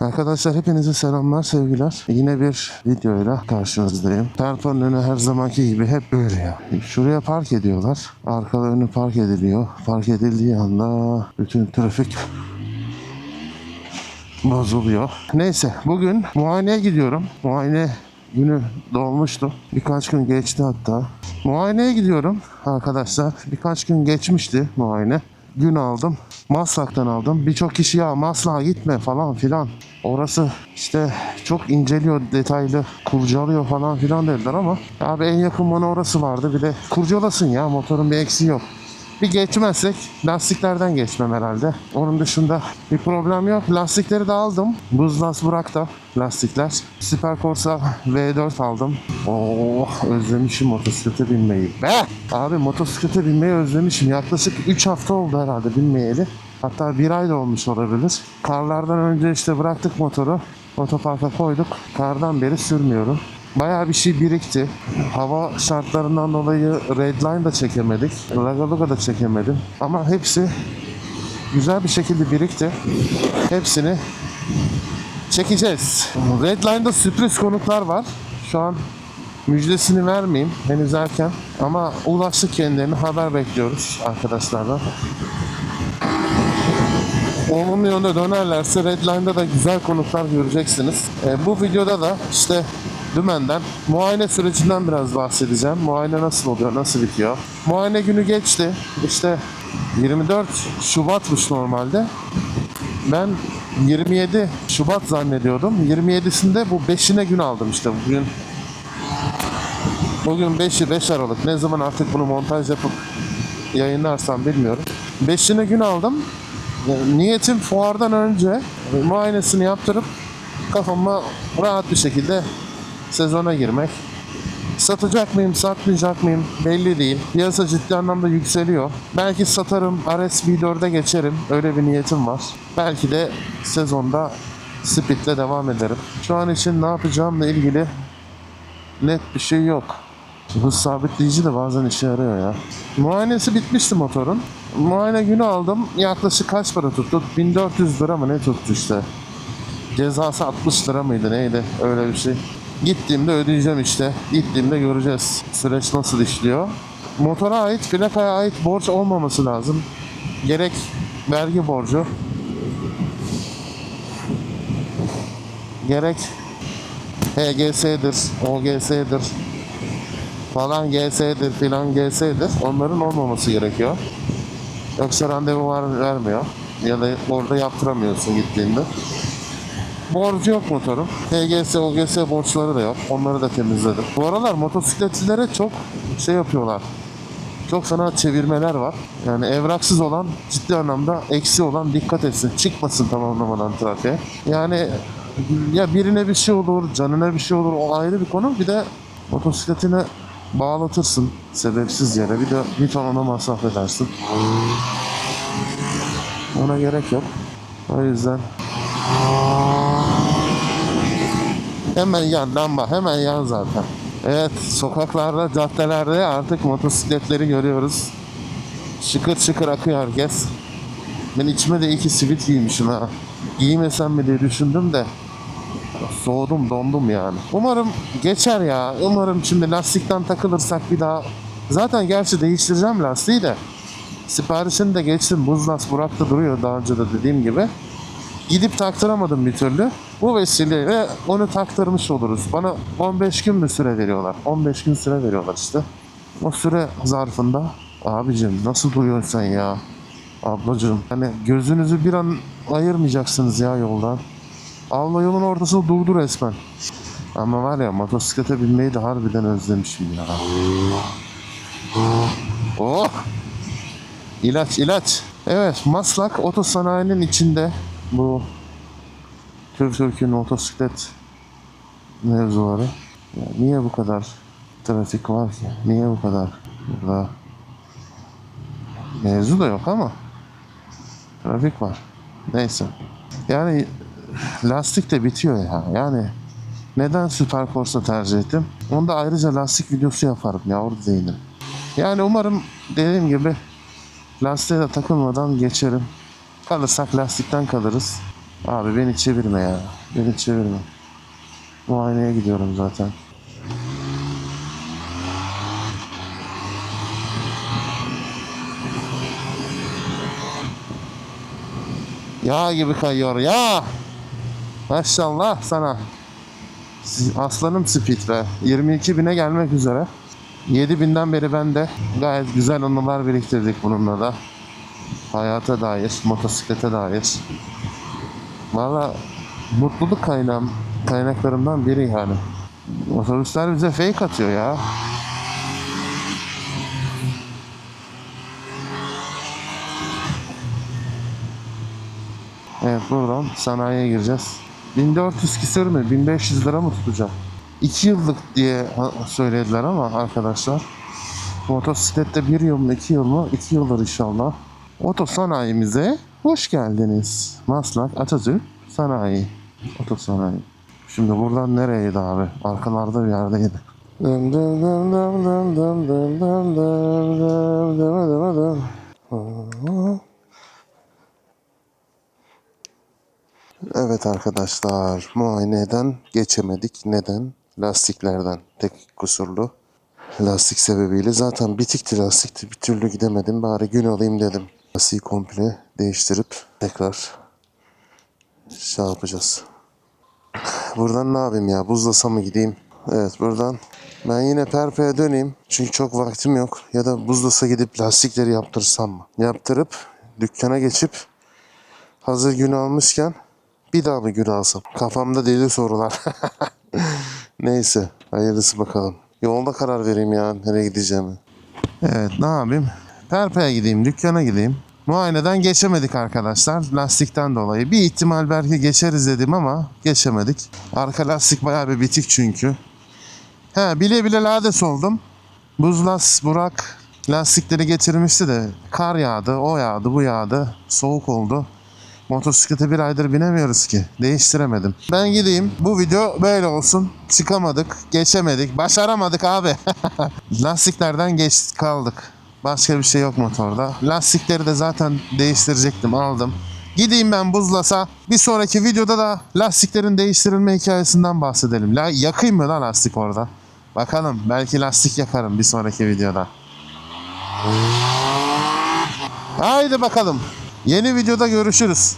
Arkadaşlar hepinize selamlar, sevgiler. Yine bir videoyla karşınızdayım. Terpanın önü her zamanki gibi hep böyle ya. Şuraya park ediyorlar. Arka ve önü park ediliyor. Park edildiği anda bütün trafik bozuluyor. Neyse bugün muayeneye gidiyorum. Muayene günü dolmuştu. Birkaç gün geçti hatta. Muayeneye gidiyorum arkadaşlar. Birkaç gün geçmişti muayene. Gün aldım. Maslak'tan aldım. Birçok kişi ya Maslak'a gitme falan filan. Orası işte çok inceliyor, detaylı, kurcalıyor falan filan dediler ama abi en yakın bana orası vardı. Bir de kurcalasın ya motorun bir eksiği yok. Bir geçmezsek lastiklerden geçmem herhalde. Onun dışında bir problem yok. Lastikleri de aldım. Buz las Burak'ta lastikler. Super Corsa V4 aldım. Oh özlemişim motosiklete binmeyi. Be! Abi motosiklete binmeyi özlemişim. Yaklaşık 3 hafta oldu herhalde binmeyeli. Hatta bir ay da olmuş olabilir. Karlardan önce işte bıraktık motoru. Otoparka koyduk. Kardan beri sürmüyorum. Bayağı bir şey birikti. Hava şartlarından dolayı Redline da çekemedik. Lagaluga da çekemedim. Ama hepsi güzel bir şekilde birikti. Hepsini çekeceğiz. Redline'da sürpriz konuklar var. Şu an müjdesini vermeyeyim. Henüz erken. Ama ulaştık kendilerine. Haber bekliyoruz arkadaşlardan. Olumlu yönde dönerlerse Redline'da da güzel konuklar göreceksiniz. E, bu videoda da işte Dümen'den muayene sürecinden biraz bahsedeceğim. Muayene nasıl oluyor, nasıl bitiyor? Muayene günü geçti. İşte 24 Şubat'mış normalde. Ben 27 Şubat zannediyordum. 27'sinde bu 5'ine gün aldım işte bugün. Bugün 5'i 5 Aralık. Ne zaman artık bunu montaj yapıp yayınlarsam bilmiyorum. 5'ine gün aldım. Niyetim fuardan önce muayenesini yaptırıp kafama rahat bir şekilde sezona girmek. Satacak mıyım, satmayacak mıyım belli değil. Piyasa ciddi anlamda yükseliyor. Belki satarım, RS V4'e geçerim. Öyle bir niyetim var. Belki de sezonda Speed'le devam ederim. Şu an için ne yapacağımla ilgili net bir şey yok. Hız sabitleyici de bazen işe yarıyor ya. Muayenesi bitmişti motorun. Muayene günü aldım. Yaklaşık kaç para tuttu? 1400 lira mı ne tuttu işte. Cezası 60 lira mıydı neydi öyle bir şey. Gittiğimde ödeyeceğim işte. Gittiğimde göreceğiz süreç nasıl işliyor. Motora ait, plakaya ait borç olmaması lazım. Gerek vergi borcu, gerek HGS'dir, OGS'dir, falan GS'dir filan GS'dir. Onların olmaması gerekiyor. Yoksa randevu var vermiyor. Ya da orada yaptıramıyorsun gittiğinde. Borcu yok motorun. HGS, OGS borçları da yok. Onları da temizledim. Bu aralar motosikletlilere çok şey yapıyorlar. Çok fena çevirmeler var. Yani evraksız olan ciddi anlamda eksi olan dikkat etsin. Çıkmasın tamamlamadan trafiğe. Yani ya birine bir şey olur, canına bir şey olur o ayrı bir konu. Bir de motosikletine bağlatırsın sebepsiz yere. Bir de bir ton ona masraf edersin. Ona gerek yok. O yüzden hemen yan lamba hemen yan zaten. Evet sokaklarda caddelerde artık motosikletleri görüyoruz. Şıkır şıkır akıyor herkes. Ben içime de iki sivit giymişim ha. Giymesem mi diye düşündüm de soğudum dondum yani. Umarım geçer ya. Umarım şimdi lastikten takılırsak bir daha. Zaten gerçi değiştireceğim lastiği de. Siparişini de geçtim. Buz last Burak'ta duruyor daha önce de dediğim gibi. Gidip taktıramadım bir türlü. Bu vesileyle onu taktırmış oluruz. Bana 15 gün mü süre veriyorlar? 15 gün süre veriyorlar işte. O süre zarfında abicim nasıl duruyorsun ya? Ablacığım hani gözünüzü bir an ayırmayacaksınız ya yoldan. Allah yolun ortasında durdu resmen. Ama var ya motosiklete binmeyi de harbiden özlemişim ya. Oh! İlaç ilaç. Evet Maslak otosanayinin içinde bu Türk Türk'ün motosiklet mevzuları. Ya niye bu kadar trafik var ki? Niye bu kadar burada mevzu da yok ama trafik var. Neyse. Yani lastik de bitiyor ya. Yani neden Super Corsa tercih ettim? Onda ayrıca lastik videosu yaparım ya orada değilim. Yani umarım dediğim gibi lastiğe de takılmadan geçerim. Kalırsak lastikten kalırız. Abi beni çevirme ya. Beni çevirme. Muayeneye gidiyorum zaten. Yağ gibi kayıyor ya. Maşallah sana. Aslanım Speed'le 22 bine gelmek üzere. 7000'den beri ben de gayet güzel anılar biriktirdik bununla da. Hayata dair, motosiklete dair. Valla mutluluk kaynağım, kaynaklarımdan biri yani. Otobüsler bize fake atıyor ya. Evet buradan sanayiye gireceğiz. 1400 küsür mü? 1500 lira mı tutacak? 2 yıllık diye söylediler ama arkadaşlar. Motosiklette 1 yıl mı 2 yıl mı? 2 yıldır inşallah. Oto sanayimize hoş geldiniz. Maslak Atatürk Sanayi. Oto sanayi. Şimdi buradan nereydi abi? Arkalarda bir yerdeydi. Evet arkadaşlar muayeneden geçemedik. Neden? Lastiklerden. Tek kusurlu lastik sebebiyle. Zaten bitikti lastikti. Bir türlü gidemedim. Bari gün alayım dedim. Lastiği komple değiştirip tekrar şey yapacağız. Buradan ne yapayım ya? Buzlasa mı gideyim? Evet buradan. Ben yine Perpe'ye döneyim. Çünkü çok vaktim yok. Ya da buzlasa gidip lastikleri yaptırsam mı? Yaptırıp dükkana geçip hazır gün almışken bir daha mı gün alsam? Kafamda deli sorular. Neyse hayırlısı bakalım. Yolda karar vereyim ya nereye gideceğimi. Evet ne yapayım? Perpe'ye gideyim, dükkana gideyim. Muayeneden geçemedik arkadaşlar lastikten dolayı. Bir ihtimal belki geçeriz dedim ama geçemedik. Arka lastik bayağı bir bitik çünkü. He bile bile lades oldum. Buzlas Burak lastikleri getirmişti de kar yağdı, o yağdı, bu yağdı. Soğuk oldu. Motosiklete bir aydır binemiyoruz ki. Değiştiremedim. Ben gideyim. Bu video böyle olsun. Çıkamadık, geçemedik, başaramadık abi. Lastiklerden geç kaldık. Başka bir şey yok motorda. Lastikleri de zaten değiştirecektim, aldım. Gideyim ben buzlasa. Bir sonraki videoda da lastiklerin değiştirilme hikayesinden bahsedelim. La, yakayım mı lan lastik orada? Bakalım belki lastik yakarım bir sonraki videoda. Haydi bakalım. Yeni videoda görüşürüz.